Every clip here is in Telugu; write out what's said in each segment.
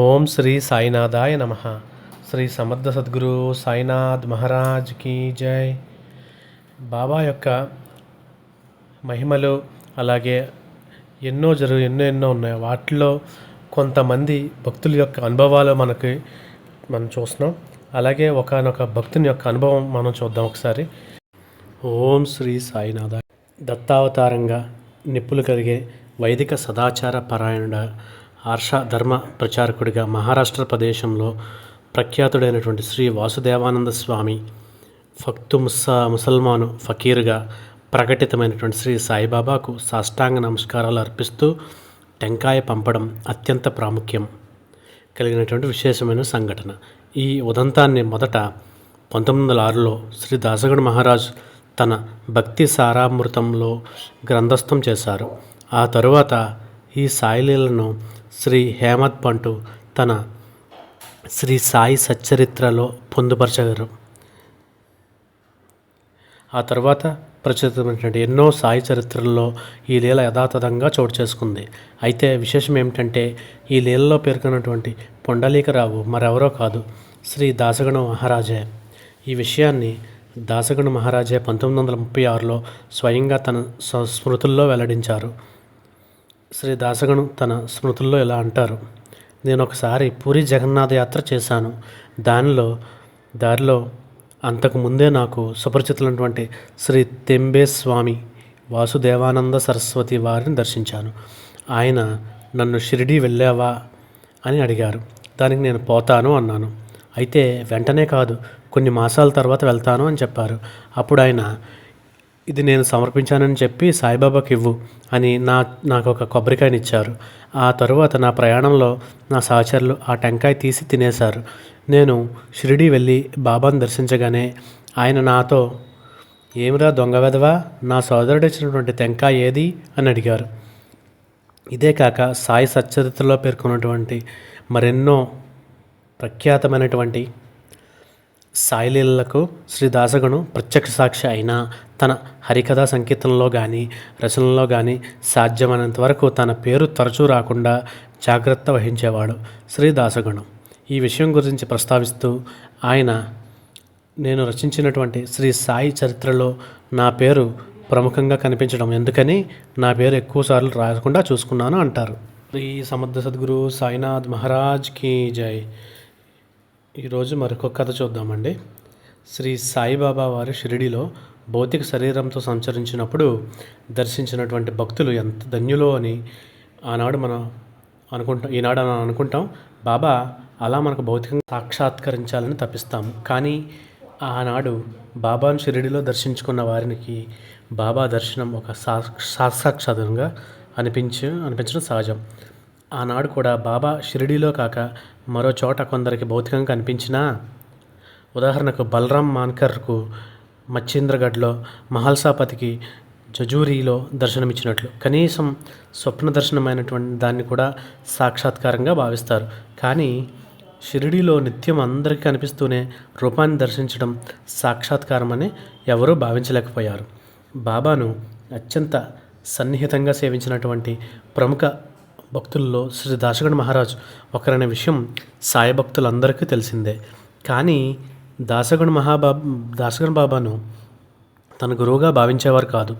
ఓం శ్రీ సాయినాథాయ నమ. శ్రీ సమర్థ సద్గురు సాయినాథ్ మహారాజ్ కీ జై. బాబా యొక్క మహిమలు అలాగే ఎన్నో జరు ఎన్నో ఎన్నో ఉన్నాయి వాటిలో కొంతమంది భక్తుల యొక్క అనుభవాలు మనకి మనం చూస్తున్నాం. అలాగే ఒకనొక భక్తుని యొక్క అనుభవం మనం చూద్దాం ఒకసారి. ఓం శ్రీ సాయినాథ దత్తావతారంగా నిప్పులు కలిగే వైదిక సదాచార పరాయణుడ హర్ష ధర్మ ప్రచారకుడిగా మహారాష్ట్ర ప్రదేశంలో ప్రఖ్యాతుడైనటువంటి శ్రీ వాసుదేవానంద స్వామి ఫక్తు ముస్సా ముసల్మాను ఫకీర్గా ప్రకటితమైనటువంటి శ్రీ సాయిబాబాకు సాష్టాంగ నమస్కారాలు అర్పిస్తూ టెంకాయ పంపడం అత్యంత ప్రాముఖ్యం కలిగినటువంటి విశేషమైన సంఘటన. ఈ ఉదంతాన్ని మొదట పంతొమ్మిది వందల ఆరులో శ్రీ దాసగుడు మహారాజ్ తన భక్తి సారామృతంలో గ్రంథస్థం చేశారు. ఆ తరువాత ఈ సాయిలీలను శ్రీ హేమత్ పంటు తన శ్రీ సాయి సచ్చరిత్రలో పొందుపరచగలరు ఆ తర్వాత ప్రచురితమైనటువంటి ఎన్నో సాయి చరిత్రల్లో ఈ లీల యథాతథంగా చోటు చేసుకుంది. అయితే విశేషం ఏమిటంటే ఈ లీలలో పేర్కొన్నటువంటి పొండలీకరావు మరెవరో కాదు శ్రీ దాసగణ మహారాజే. ఈ విషయాన్ని దాసగణ మహారాజే పంతొమ్మిది వందల ముప్పై ఆరులో స్వయంగా తన స్వ- స్మృతుల్లో వెల్లడించారు. శ్రీ దాసగణు తన స్మృతుల్లో ఇలా అంటారు. నేను ఒకసారి పూరి జగన్నాథ యాత్ర చేశాను. దానిలో దారిలో అంతకు ముందే నాకు సుపరిచితులైనటువంటి శ్రీ తెంబే స్వామి వాసుదేవానంద సరస్వతి వారిని దర్శించాను. ఆయన నన్ను షిరిడి వెళ్ళావా అని అడిగారు. దానికి నేను పోతాను అన్నాను. అయితే వెంటనే కాదు కొన్ని మాసాల తర్వాత వెళ్తాను అని చెప్పారు. అప్పుడు ఆయన ఇది నేను సమర్పించానని చెప్పి సాయిబాబాకి ఇవ్వు అని నా నాకు ఒక కొబ్బరికాయని ఇచ్చారు ఆ తరువాత నా ప్రయాణంలో నా సహచరులు ఆ టెంకాయ తీసి తినేశారు. నేను షిరిడి వెళ్ళి బాబాను దర్శించగానే ఆయన నాతో ఏమిరా దొంగ వెధవా? నా సోదరుడు ఇచ్చినటువంటి టెంకాయ ఏది? అని అడిగారు. ఇదే కాక సాయి సచ్చరిత్రలో పేర్కొన్నటువంటి మరెన్నో ప్రఖ్యాతమైనటువంటి సాయిలీలకు శ్రీ దాసగను ప్రత్యక్ష సాక్షి అయినా తన హరికథా సంకీర్తనలో కానీ రచనలో కానీ సాధ్యమైనంత వరకు తన పేరు తరచూ రాకుండా జాగ్రత్త వహించేవాడు శ్రీ దాసగణం. ఈ విషయం గురించి ప్రస్తావిస్తూ ఆయన నేను రచించినటువంటి శ్రీ సాయి చరిత్రలో నా పేరు ప్రముఖంగా కనిపించడం ఎందుకని నా పేరు ఎక్కువసార్లు రాకుండా చూసుకున్నాను అంటారు. శ్రీ సమర్థ సద్గురు సాయినాథ్ మహారాజ్కి జై. ఈరోజు మరొక కథ చూద్దామండి. శ్రీ సాయిబాబా వారి షిరిడిలో భౌతిక శరీరంతో సంచరించినప్పుడు దర్శించినటువంటి భక్తులు ఎంత ధన్యులో అని ఆనాడు మనం అనుకుంటాం ఈనాడు మనం అనుకుంటాం బాబా అలా మనకు భౌతికంగా సాక్షాత్కరించాలని తప్పిస్తాము కానీ ఆనాడు బాబాను షిరిడిలో దర్శించుకున్న వారికి బాబా దర్శనం ఒక సాక్ష సాక్షాత్కారంగా అనిపించి అనిపించడం సహజం. ఆనాడు కూడా బాబా షిరిడీలో కాక మరో చోట కొందరికి భౌతికంగా కనిపించినా ఉదాహరణకు బలరాం మాన్కర్కు మచ్చింద్రగఢ్లో మహల్సాపతికి జజూరీలో దర్శనమిచ్చినట్లు. కనీసం స్వప్న దర్శనమైనటువంటి దాన్ని కూడా సాక్షాత్కారంగా భావిస్తారు. కానీ షిరిడీలో నిత్యం అందరికీ కనిపిస్తూనే రూపాన్ని దర్శించడం సాక్షాత్కారం అని ఎవరూ భావించలేకపోయారు. బాబాను అత్యంత సన్నిహితంగా సేవించినటువంటి ప్రముఖ భక్తుల్లో శ్రీ దాసగణ మహారాజ్ ఒకరనే విషయం సాయి భక్తులందరికీ తెలిసిందే. కానీ దాసగణ మహాబాబ్ దాసగణ బాబాను తన గురువుగా భావించేవారు కాదు.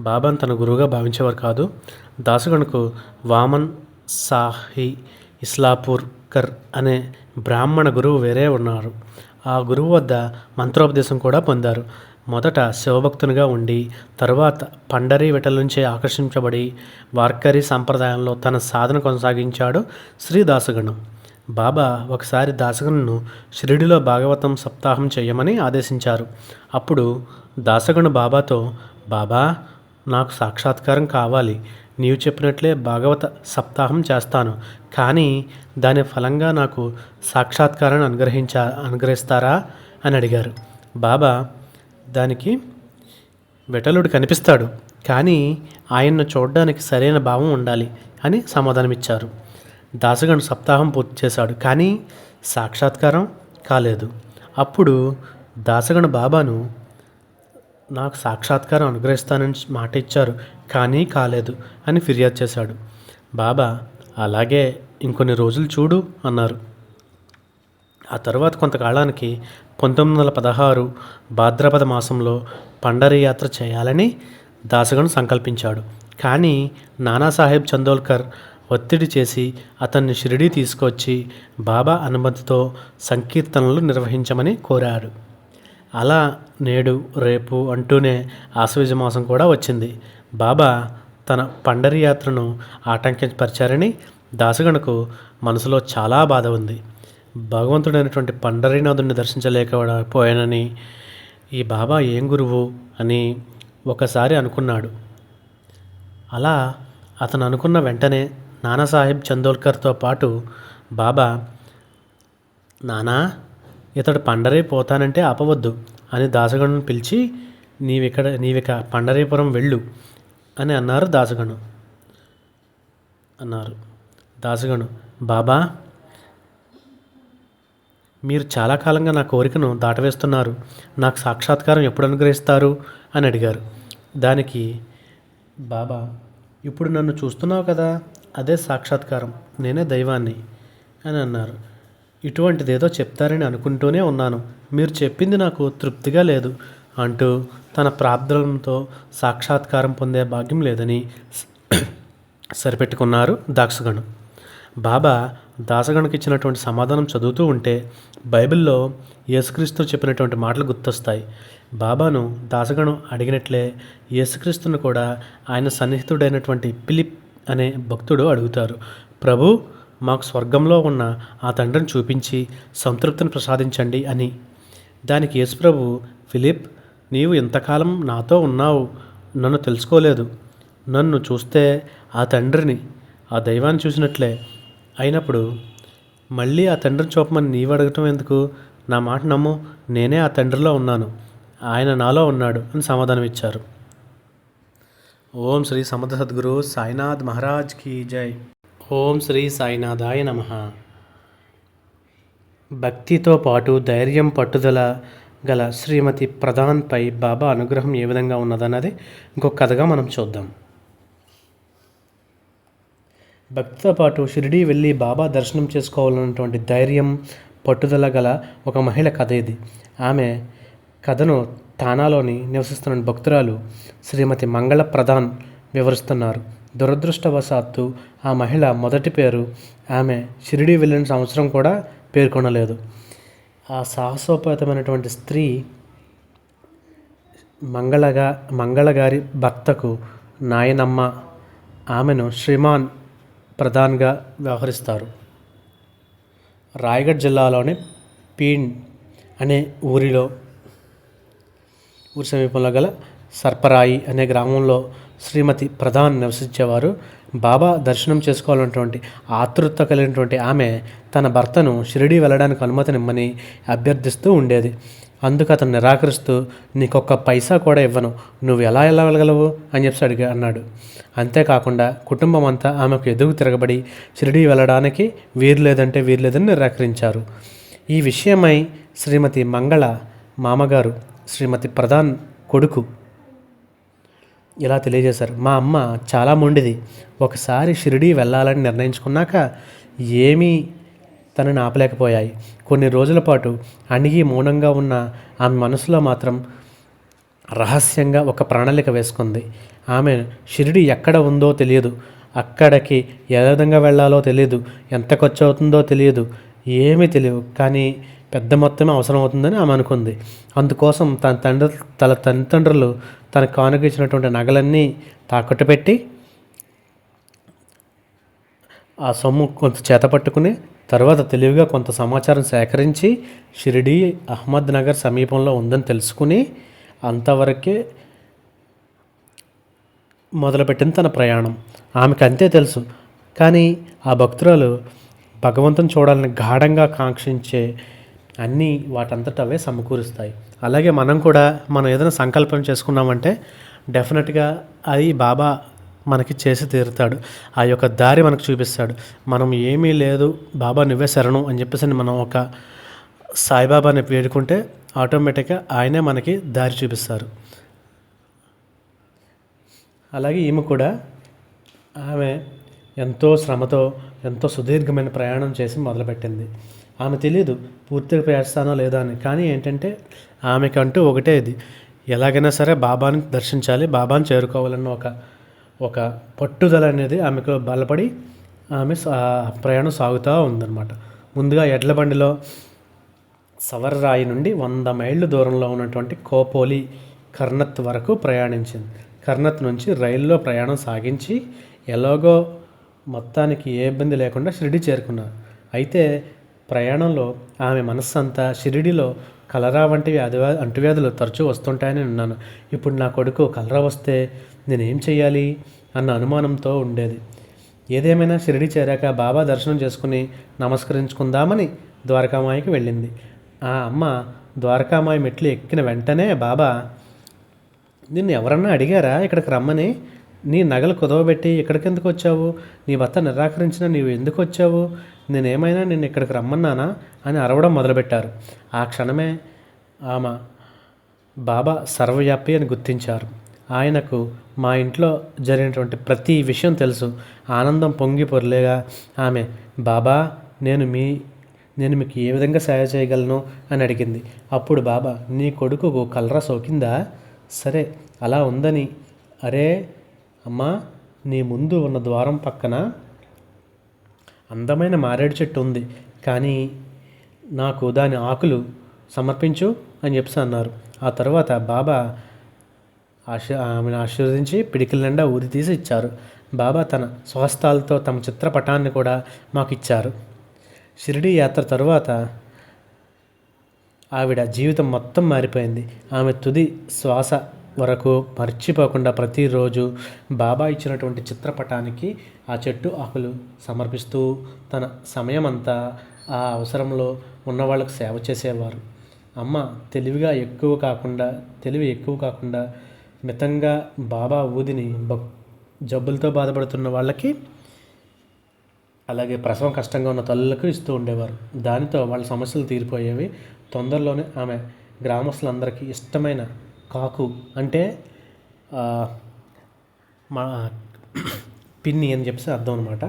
బాబాను తన గురువుగా భావించేవారు కాదు. దాసగణకు వామన్ సాహి ఇస్లాపూర్కర్ అనే బ్రాహ్మణ గురువు వేరే ఉన్నారు. ఆ గురువు వద్ద మంత్రోపదేశం కూడా పొందారు. మొదట శివభక్తునిగా ఉండి తరువాత పండరి విటల నుంచే ఆకర్షించబడి వార్కరీ సంప్రదాయంలో తన సాధన కొనసాగించాడు శ్రీ దాసగణం బాబా ఒకసారి దాసగణను షిరిడిలో భాగవతం సప్తాహం చేయమని ఆదేశించారు. అప్పుడు దాసగణు బాబాతో బాబా నాకు సాక్షాత్కారం కావాలి. నీవు చెప్పినట్లే భాగవత సప్తాహం చేస్తాను. కానీ దాని ఫలంగా నాకు సాక్షాత్కారాన్ని అనుగ్రహించా అనుగ్రహిస్తారా? అని అడిగారు. బాబా దానికి విఠలుడు కనిపిస్తాడు. కానీ ఆయన్ను చూడడానికి సరైన భావం ఉండాలి అని సమాధానమిచ్చారు. దాసగను సప్తాహం పూర్తి చేశాడు. కానీ సాక్షాత్కారం కాలేదు. అప్పుడు దాసగణ బాబాను నాకు సాక్షాత్కారం అనుగ్రహిస్తానని మాట ఇచ్చారు. కానీ కాలేదు అని ఫిర్యాదు చేశాడు. బాబా అలాగే ఇంకొన్ని రోజులు చూడు అన్నారు. ఆ తర్వాత కొంతకాలానికి పంతొమ్మిది వందల పదహారు భాద్రపద మాసంలో పండరయాత్ర చేయాలని దాసగను సంకల్పించాడు. కానీ నానాసాహెబ్ చందోల్కర్ ఒత్తిడి చేసి అతన్ని షిరిడీ తీసుకొచ్చి బాబా అనుమతితో సంకీర్తనలు నిర్వహించమని కోరాడు. అలా నేడు రేపు అంటూనే ఆశ్వజ మాసం కూడా వచ్చింది. బాబా తన పండరి యాత్రను ఆటంకపరిచారని దాసగణకు మనసులో చాలా బాధ ఉంది. భగవంతుడైనటువంటి పండరీనాథుని దర్శించలేకపోయానని ఈ బాబా ఏం గురువు అని ఒకసారి అనుకున్నాడు. అలా అతను అనుకున్న వెంటనే నానాసాహెబ్ చందోల్కర్తో పాటు బాబా నానా ఇతడు పండరీ పోతానంటే ఆపవద్దు అని దాసగణను పిలిచి నీవిక్కడ నీవిక పండరీపురం వెళ్ళు అని అన్నారు దాసగణు. అన్నారు దాసగణు బాబా మీరు చాలా కాలంగా నా కోరికను దాటవేస్తున్నారు. నాకు సాక్షాత్కారం ఎప్పుడు అనుగ్రహిస్తారు? అని అడిగారు. దానికి బాబా ఇప్పుడు నన్ను చూస్తున్నావు కదా అదే సాక్షాత్కారం. నేనే దైవాన్ని అని అన్నారు. ఇటువంటిదేదో చెప్తారని అనుకుంటూనే ఉన్నాను. మీరు చెప్పింది నాకు తృప్తిగా లేదు అంటూ తన ప్రార్థనలతో సాక్షాత్కారం పొందే భాగ్యం లేదని సరిపెట్టుకున్నారు దాక్షగణం బాబా దాసగణకు ఇచ్చినటువంటి సమాధానం చదువుతూ ఉంటే బైబిల్లో యేసుక్రీస్తు చెప్పినటువంటి మాటలు గుర్తొస్తాయి. బాబాను దాసగణం అడిగినట్లే యేసుక్రీస్తును కూడా ఆయన సన్నిహితుడైనటువంటి పిలిప్ అనే భక్తుడు అడుగుతారు. ప్రభు మాకు స్వర్గంలో ఉన్న ఆ తండ్రిని చూపించి సంతృప్తిని ప్రసాదించండి అని. దానికి యేసుప్రభు ఫిలిప్ నీవు ఇంతకాలం నాతో ఉన్నావు నన్ను తెలుసుకోలేదు. నన్ను చూస్తే ఆ తండ్రిని ఆ దైవాన్ని చూసినట్లే అయినప్పుడు మళ్ళీ ఆ తండ్రిని చూపమని నీవు అడగటం ఎందుకు? నా మాట నమ్ము నేనే ఆ తండ్రిలో ఉన్నాను ఆయన నాలో ఉన్నాడు అని సమాధానం ఇచ్చారు. ఓం శ్రీ సమర్థ సద్గురు సాయినాథ్ మహారాజ్ కీ జై. ఓం శ్రీ సాయినాథాయ నమ. భక్తితో పాటు ధైర్యం పట్టుదల గల శ్రీమతి ప్రధాన్పై బాబా అనుగ్రహం ఏ విధంగా ఉన్నదన్నది ఇంకొక కథగా మనం చూద్దాం. భక్తితో పాటు షిరిడీ వెళ్ళి బాబా దర్శనం చేసుకోవాలన్నటువంటి ధైర్యం పట్టుదల గల ఒక మహిళ కథ ఇది. ఆమె కథను తానాలోని నివసిస్తున్న భక్తురాలు శ్రీమతి మంగళ ప్రధాన్ వివరిస్తున్నారు. దురదృష్టవశాత్తు ఆ మహిళ మొదటి పేరు ఆమె షిరిడీ వెళ్ళిన సంవత్సరం కూడా పేర్కొనలేదు. ఆ సాహసోపేతమైనటువంటి స్త్రీ మంగళగా మంగళగారి భర్తకు నాయనమ్మ ఆమెను శ్రీమాన్ ప్రధాన్గా వ్యవహరిస్తారు. రాయగఢ్ జిల్లాలోని పీన్ అనే ఊరిలో ఊరి సమీపంలో గల సర్పరాయి అనే గ్రామంలో శ్రీమతి ప్రధాన్ నివసించేవారు. బాబా దర్శనం చేసుకోవాలన్నటువంటి ఆతృత కలిగినటువంటి ఆమె తన భర్తను షిరిడి వెళ్ళడానికి అనుమతినిమ్మని అభ్యర్థిస్తూ ఉండేది. అందుకు అతను నిరాకరిస్తూ నీకొక్క పైసా కూడా ఇవ్వను. నువ్వు ఎలా వెళ్ళగలవు? అని చెప్పి అడిగా అన్నాడు. అంతేకాకుండా కుటుంబం అంతా ఆమెకు ఎదుగు తిరగబడి షిరిడి వెళ్ళడానికి వీరు లేదంటే వీరు లేదని నిరాకరించారు. ఈ విషయమై శ్రీమతి మంగళ మామగారు శ్రీమతి ప్రధాన్ కొడుకు ఇలా తెలియజేశారు. మా అమ్మ చాలా మొండిది. ఒకసారి షిరిడి వెళ్ళాలని నిర్ణయించుకున్నాక ఏమీ తనని ఆపలేకపోయాయి. కొన్ని రోజుల పాటు అణిగి మౌనంగా ఉన్న ఆమె మనసులో మాత్రం రహస్యంగా ఒక ప్రణాళిక వేసుకుంది. ఆమె షిరిడి ఎక్కడ ఉందో తెలియదు. అక్కడికి ఏ విధంగా వెళ్ళాలో తెలియదు. ఎంత ఖర్చు అవుతుందో తెలియదు. ఏమీ తెలియదు. కానీ పెద్ద మొత్తమే అవసరం అవుతుందని ఆమె అనుకుంది. అందుకోసం తన తండ్రి తన తల్లిదండ్రులు తన కానుక ఇచ్చినటువంటి నగలన్నీ తాకట్టు పెట్టి ఆ సొమ్ము కొంత చేత పట్టుకుని తర్వాత తెలివిగా కొంత సమాచారం సేకరించి షిరిడి అహ్మద్ నగర్ సమీపంలో ఉందని తెలుసుకుని అంతవరకే మొదలుపెట్టింది తన ప్రయాణం. ఆమెకు అంతే తెలుసు. కానీ ఆ భక్తురాలు భగవంతుని చూడాలని గాఢంగా కాంక్షించే అన్నీ వాటంతట అవే సమకూరుస్తాయి. అలాగే మనం కూడా మనం ఏదైనా సంకల్పం చేసుకున్నామంటే డెఫినెట్గా అది బాబా మనకి చేసి తీరుతాడు. ఆ యొక్క దారి మనకు చూపిస్తాడు. మనం ఏమీ లేదు బాబా నువ్వే శరణం అని చెప్పేసి మనం ఒక సాయిబాబాని వేడుకుంటే ఆటోమేటిక్గా ఆయనే మనకి దారి చూపిస్తారు. అలాగే ఈమె కూడా ఆమె ఎంతో శ్రమతో ఎంతో సుదీర్ఘమైన ప్రయాణం చేసి మొదలుపెట్టింది. ఆమె తెలియదు పూర్తిగా ప్రయాణిస్తానో లేదా అని. కానీ ఏంటంటే ఆమెకంటూ ఒకటే ఇది. ఎలాగైనా సరే బాబాని దర్శించాలి బాబాని చేరుకోవాలన్న ఒక ఒక పట్టుదల అనేది ఆమెకు బలపడి ఆమె ప్రయాణం సాగుతూ ఉందన్నమాట. ముందుగా ఎడ్ల బండిలో సవర్రాయి నుండి వంద మైళ్ళు దూరంలో ఉన్నటువంటి కోపోలి కర్నత్ వరకు ప్రయాణించింది. కర్నత్ నుంచి రైల్లో ప్రయాణం సాగించి ఎలాగో మొత్తానికి ఏ ఇబ్బంది లేకుండా షిరిడి చేరుకున్నారు. అయితే ప్రయాణంలో ఆమె మనస్సంతా షిరిడిలో కలరా వంటి వ్యాధి అంటువ్యాధులు తరచూ వస్తుంటాయని విన్నాను ఇప్పుడు నా కొడుకు కలరా వస్తే నేనేం చేయాలి అన్న అనుమానంతో ఉండేది. ఏదేమైనా షిరిడి చేరాక బాబా దర్శనం చేసుకుని నమస్కరించుకుందామని ద్వారకామాయికి వెళ్ళింది. ఆ అమ్మ ద్వారకామాయి మెట్లు ఎక్కిన వెంటనే బాబా నిన్ను ఎవరన్నా అడిగారా? ఇక్కడికి రమ్మని. నీ నగలు కుదవబెట్టి ఇక్కడికెందుకు వచ్చావు? నీ భర్త నిరాకరించిన నీవు ఎందుకు వచ్చావు? నేనేమైనా నిన్ను ఇక్కడికి రమ్మన్నానా? అని అరవడం మొదలుపెట్టారు. ఆ క్షణమే ఆమె బాబా సర్వవ్యాపి అని గుర్తించారు. ఆయనకు మా ఇంట్లో జరిగినటువంటి ప్రతి విషయం తెలుసు. ఆనందం పొంగి పొరలేగా ఆమె బాబా నేను మీ నేను మీకు ఏ విధంగా సేవ చేయగలను? అని అడిగింది. అప్పుడు బాబా నీ కొడుకుకు కలరా సోకిందా? సరే అలా ఉందని. అరే అమ్మా నీ ముందు ఉన్న ద్వారం పక్కన అందమైన మారేడు చెట్టు ఉంది. కానీ నాకు దాని ఆకులు సమర్పించు అని చెప్పి అన్నారు. ఆ తర్వాత బాబా ఆశ ఆమెను ఆశీర్వదించి పిడికిల నిండా ఊది తీసి ఇచ్చారు. బాబా తన స్వహస్తాలతో తమ చిత్రపటాన్ని కూడా మాకు ఇచ్చారు. షిరిడీ యాత్ర తరువాత ఆవిడ జీవితం మొత్తం మారిపోయింది. ఆమె తుది శ్వాస వరకు మర్చిపోకుండా ప్రతిరోజు బాబా ఇచ్చినటువంటి చిత్రపటానికి ఆ చెట్టు ఆకులు సమర్పిస్తూ తన సమయం అంతా ఆ అవసరంలో ఉన్న వాళ్ళకు సేవ చేసేవారు. అమ్మ తెలివిగా ఎక్కువ కాకుండా తెలివి ఎక్కువ కాకుండా మితంగా బాబా ఊదిని భక్ జబ్బులతో బాధపడుతున్న వాళ్ళకి అలాగే ప్రసవం కష్టంగా ఉన్న తల్లులకు ఇస్తూ ఉండేవారు. దానితో వాళ్ళ సమస్యలు తీరిపోయేవి. తొందరలోనే ఆమె గ్రామస్తులందరికీ ఇష్టమైన కాకు అంటే మా పిన్ని అని చెప్పేసి అర్థం అనమాట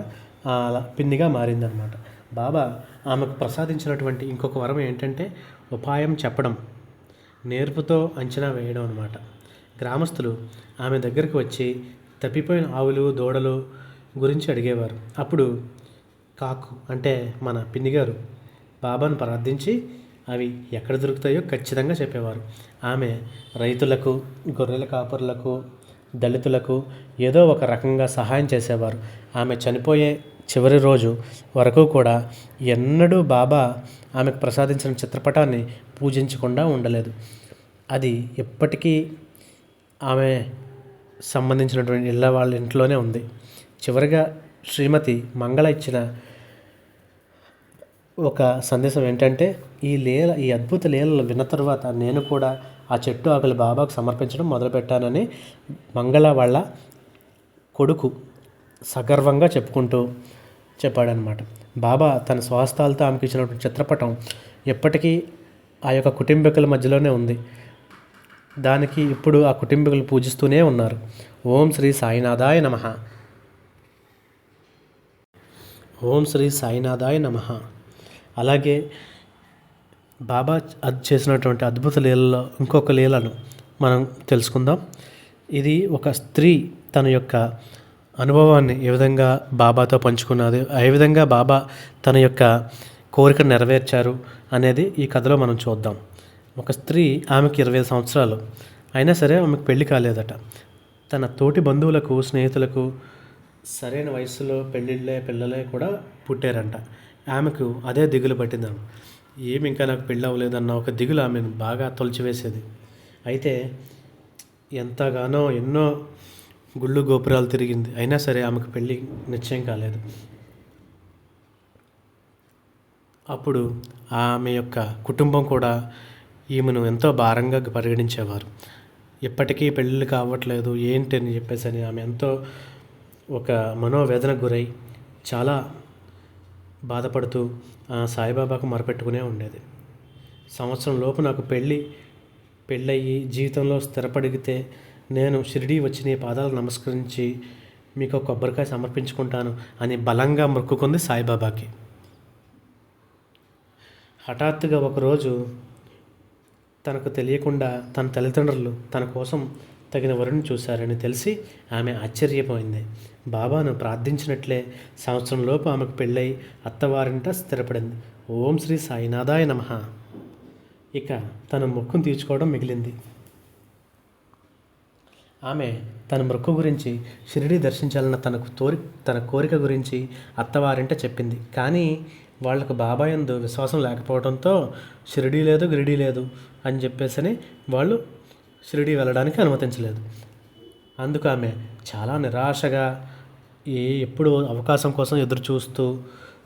అలా పిన్నిగా మారిందనమాట బాబా ఆమెకు ప్రసాదించినటువంటి ఇంకొక వరం ఏంటంటే ఉపాయం చెప్పడం నేర్పుతో అంచనా వేయడం అనమాట గ్రామస్తులు ఆమె దగ్గరికి వచ్చి తప్పిపోయిన ఆవులు దూడలు గురించి అడిగేవారు. అప్పుడు కాకు అంటే మన పిన్ని గారు బాబాను ప్రార్థించి అవి ఎక్కడ దొరుకుతాయో ఖచ్చితంగా చెప్పేవారు. ఆమె రైతులకు గొర్రెల కాపరులకు దళితులకు ఏదో ఒక రకంగా సహాయం చేసేవారు. ఆమె చనిపోయే చివరి రోజు వరకు కూడా ఎన్నడూ బాబా ఆమెకు ప్రసాదించిన చిత్రపటాన్ని పూజించకుండా ఉండలేదు. అది ఎప్పటికీ ఆమె సంబంధించినటువంటి ఇళ్ళ వాళ్ళ ఇంట్లోనే ఉంది. చివరిగా శ్రీమతి మంగళ ఇచ్చిన ఒక సందేశం ఏంటంటే ఈ లీల ఈ అద్భుత లీలలు విన్న తర్వాత నేను కూడా ఆ చెట్టు ఆకులు బాబాకు సమర్పించడం మొదలుపెట్టానని మంగళ వాళ్ళ కొడుకు సగర్వంగా చెప్పుకుంటూ చెప్పాడనమాట. బాబా తన స్వహస్తాలతో ఆమెకు ఇచ్చినటువంటి చిత్రపటం ఎప్పటికీ ఆ యొక్క కుటుంబీకుల మధ్యలోనే ఉంది. దానికి ఇప్పుడు ఆ కుటుంబీకులు పూజిస్తూనే ఉన్నారు. ఓం శ్రీ సాయినాథాయ నమ. ఓం శ్రీ సాయినాథాయ నమ. అలాగే బాబా అది చేసినటువంటి అద్భుత లీలలో ఇంకొక లీలను మనం తెలుసుకుందాం. ఇది ఒక స్త్రీ తన యొక్క అనుభవాన్ని ఏ విధంగా బాబాతో పంచుకున్నది ఏ విధంగా బాబా తన యొక్క కోరిక నెరవేర్చారు అనేది ఈ కథలో మనం చూద్దాం. ఒక స్త్రీ ఆమెకి ఇరవై సంవత్సరాలు. అయినా సరే ఆమెకు పెళ్ళి కాలేదట. తన తోటి బంధువులకు స్నేహితులకు సరైన వయసులో పెళ్ళిళ్ళే పిల్లలే కూడా పుట్టారంట. ఆమెకు అదే దిగులు పట్టిందాం ఏమి ఇంకా నాకు పెళ్ళి అవ్వలేదన్న ఒక దిగులు ఆమెను బాగా తొలిచివేసేది. అయితే ఎంతగానో ఎన్నో గుళ్ళు గోపురాలు తిరిగింది. అయినా సరే ఆమెకు పెళ్ళి నిశ్చయం కాలేదు. అప్పుడు ఆమె యొక్క కుటుంబం కూడా ఈమెను ఎంతో భారంగా పరిగణించేవారు. ఇప్పటికీ పెళ్ళిళ్ళు కావట్లేదు ఏంటి అని చెప్పేసి అని ఆమె ఎంతో ఒక మనోవేదనకు గురై చాలా బాధపడుతూ సాయిబాబాకు మొరపెట్టుకునే ఉండేది. సంవత్సరం లోపు నాకు పెళ్ళి పెళ్ళయ్యి జీవితంలో స్థిరపడిగితే నేను షిరిడి వచ్చి నీ పాదాలు నమస్కరించి మీకు కొబ్బరికాయ సమర్పించుకుంటాను అని బలంగా మొక్కుకుంది సాయిబాబాకి. హఠాత్తుగా ఒకరోజు తనకు తెలియకుండా తన తల్లిదండ్రులు తన కోసం తగిన వరుని చూశారని తెలిసి ఆమె ఆశ్చర్యపోయింది. బాబాను ప్రార్థించినట్లే. సంవత్సరంలోపు ఆమెకు పెళ్ళై అత్తవారింట స్థిరపడింది. ఓం శ్రీ సాయినాథాయ నమ. ఇక తన మొక్కును తీర్చుకోవడం మిగిలింది. ఆమె తన మృక్కు గురించి షిరిడి దర్శించాలన్న తనకు తోరి తన కోరిక గురించి అత్తవారింట చెప్పింది. కానీ వాళ్ళకు బాబాయందు విశ్వాసం లేకపోవడంతో షిరిడి లేదు గిరిడి లేదు అని చెప్పేసని వాళ్ళు షిరిడి వెళ్ళడానికి అనుమతించలేదు. అందుకు ఆమె చాలా నిరాశగా ఏ ఎప్పుడు అవకాశం కోసం ఎదురు చూస్తూ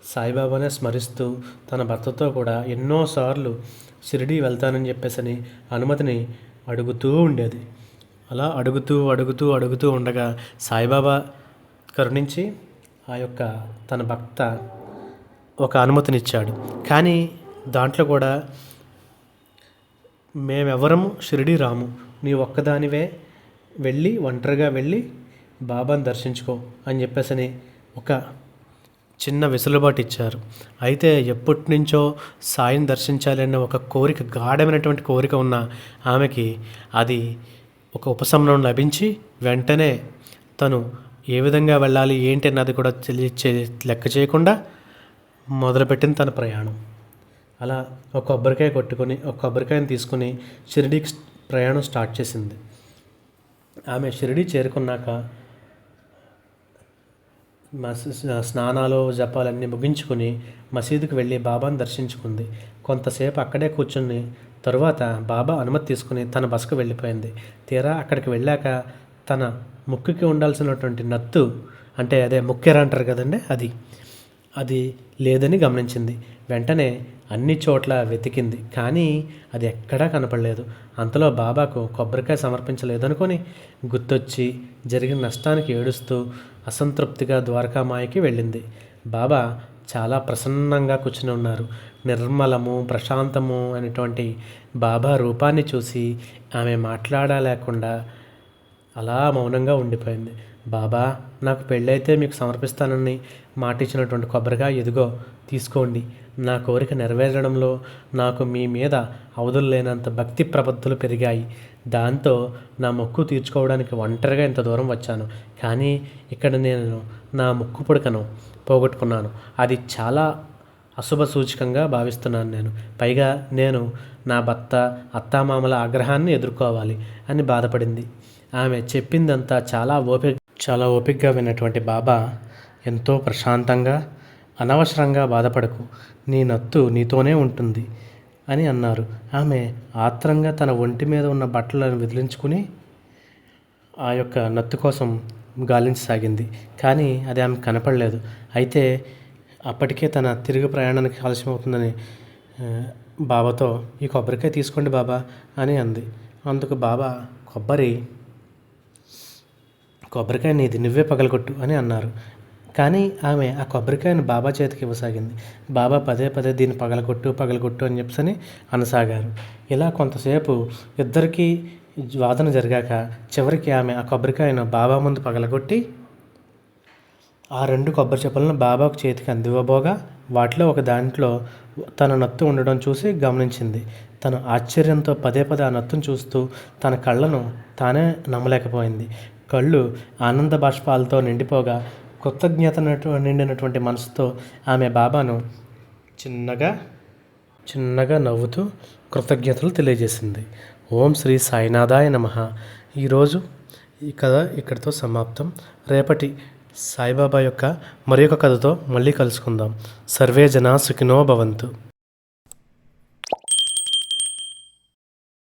సాయిబాబానే స్మరిస్తూ తన భర్తతో కూడా ఎన్నోసార్లు షిరిడి వెళ్తానని చెప్పేసని అనుమతిని అడుగుతూ ఉండేది. అలా అడుగుతూ అడుగుతూ అడుగుతూ ఉండగా సాయిబాబా కరుణించి ఆ యొక్క తన భక్త ఒక అనుమతినిచ్చాడు. కానీ దాంట్లో కూడా మేమెవరము షిరిడి రాము. నీ ఒక్కదానివే వెళ్ళి ఒంటరిగా వెళ్ళి బాబాను దర్శించుకో అని చెప్పేసని ఒక చిన్న వెసులుబాటు ఇచ్చారు. అయితే ఎప్పటి నుంచో సాయిని దర్శించాలన్న ఒక కోరిక గాఢమైనటువంటి కోరిక ఉన్న ఆమెకి అది ఒక ఉపశమనం లభించి వెంటనే తను ఏ విధంగా వెళ్ళాలి ఏంటి అన్నది కూడా తెలియచే లెక్క చేయకుండా మొదలుపెట్టిన తన ప్రయాణం. అలా ఒక కొబ్బరికాయ కొట్టుకొని ఒక కొబ్బరికాయని తీసుకుని షిరిడీకి ప్రయాణం స్టార్ట్ చేసింది. ఆమె షిరిడి చేరుకున్నాక స్నానాలు జపాలన్నీ ముగించుకుని మసీదుకు వెళ్ళి బాబాను దర్శించుకుంది. కొంతసేపు అక్కడే కూర్చుని తరువాత బాబా అనుమతి తీసుకుని తన బస్కు వెళ్ళిపోయింది. తీరా అక్కడికి వెళ్ళాక తన ముక్కుకి ఉండాల్సినటువంటి నత్తు అంటే అదే ముక్కెర అంటారు కదండి అది అది లేదని గమనించింది. వెంటనే అన్ని చోట్ల వెతికింది. కానీ అది ఎక్కడా కనపడలేదు. అంతలో బాబాకు కొబ్బరికాయ సమర్పించలేదనుకొని గుర్తొచ్చి జరిగిన నష్టానికి ఏడుస్తూ అసంతృప్తిగా ద్వారకామాయకి వెళ్ళింది. బాబా చాలా ప్రసన్నంగా కూర్చుని ఉన్నారు. నిర్మలము ప్రశాంతము అనేటువంటి బాబా రూపాన్ని చూసి ఆమె మాట్లాడలేకుండా అలా మౌనంగా ఉండిపోయింది. బాబా నాకు పెళ్ళైతే మీకు సమర్పిస్తానని మాట ఇచ్చినటువంటి కొబ్బరిగా ఎదుగో తీసుకోండి. నా కోరిక నెరవేరడంలో నాకు మీ మీద అవధులు లేనంత భక్తి ప్రబద్ధులు పెరిగాయి. దాంతో నా మొక్కు తీర్చుకోవడానికి ఒంటరిగా ఇంత దూరం వచ్చాను. కానీ ఇక్కడ నేను నా ముక్కు పుడకను పోగొట్టుకున్నాను. అది చాలా అశుభ సూచకంగా భావిస్తున్నాను నేను. పైగా నేను నా భర్త అత్తామామల ఆగ్రహాన్ని ఎదుర్కోవాలి అని బాధపడింది. ఆమె చెప్పిందంతా చాలా ఓపిక చాలా ఓపికగా విన్నటువంటి బాబా ఎంతో ప్రశాంతంగా అనవసరంగా బాధపడకు. నీ నత్తు నీతోనే ఉంటుంది అని అన్నారు. ఆమె ఆత్రంగా తన ఒంటి మీద ఉన్న బట్టలను విదిలించుకుని ఆ యొక్క నత్తు కోసం గాలించసాగింది. కానీ అది ఆమె కనపడలేదు. అయితే అప్పటికే తన తిరుగు ప్రయాణానికి ఆలస్యం అవుతుందని బాబాతో ఈ కొబ్బరికాయ తీసుకోండి బాబా అని అంది. అందుకు బాబా కొబ్బరి కొబ్బరికాయ నీది నువ్వే పగలగొట్టు అని అన్నారు. కానీ ఆమె ఆ కొబ్బరికాయను బాబా చేతికి ఇవ్వసాగింది. బాబా పదే పదే దీన్ని పగలగొట్టు పగలగొట్టు అని చెప్పని అనసాగారు. ఇలా కొంతసేపు ఇద్దరికీ వాదన జరిగాక చివరికి ఆమె ఆ కొబ్బరికాయను బాబా ముందు పగలగొట్టి ఆ రెండు కొబ్బరి చెప్పలను బాబాకు చేతికి అందివ్వబోగా వాటిలో ఒక దాంట్లో తన నత్తు ఉండడం చూసి గమనించింది. తను ఆశ్చర్యంతో పదే పదే ఆ నత్తును చూస్తూ తన కళ్ళను తానే నమ్మలేకపోయింది. కళ్ళు ఆనంద బాష్పాలతో నిండిపోగా కృతజ్ఞత నిండినటువంటి మనసుతో ఆమె బాబాను చిన్నగా చిన్నగా నవ్వుతూ కృతజ్ఞతలు తెలియజేసింది. ఓం శ్రీ సాయినాథాయ నమ. ఈరోజు ఈ కథ ఇక్కడితో సమాప్తం. రేపటి సాయిబాబా యొక్క మరి కథతో మళ్ళీ కలుసుకుందాం. సర్వే జనా సుఖినో భవంతు.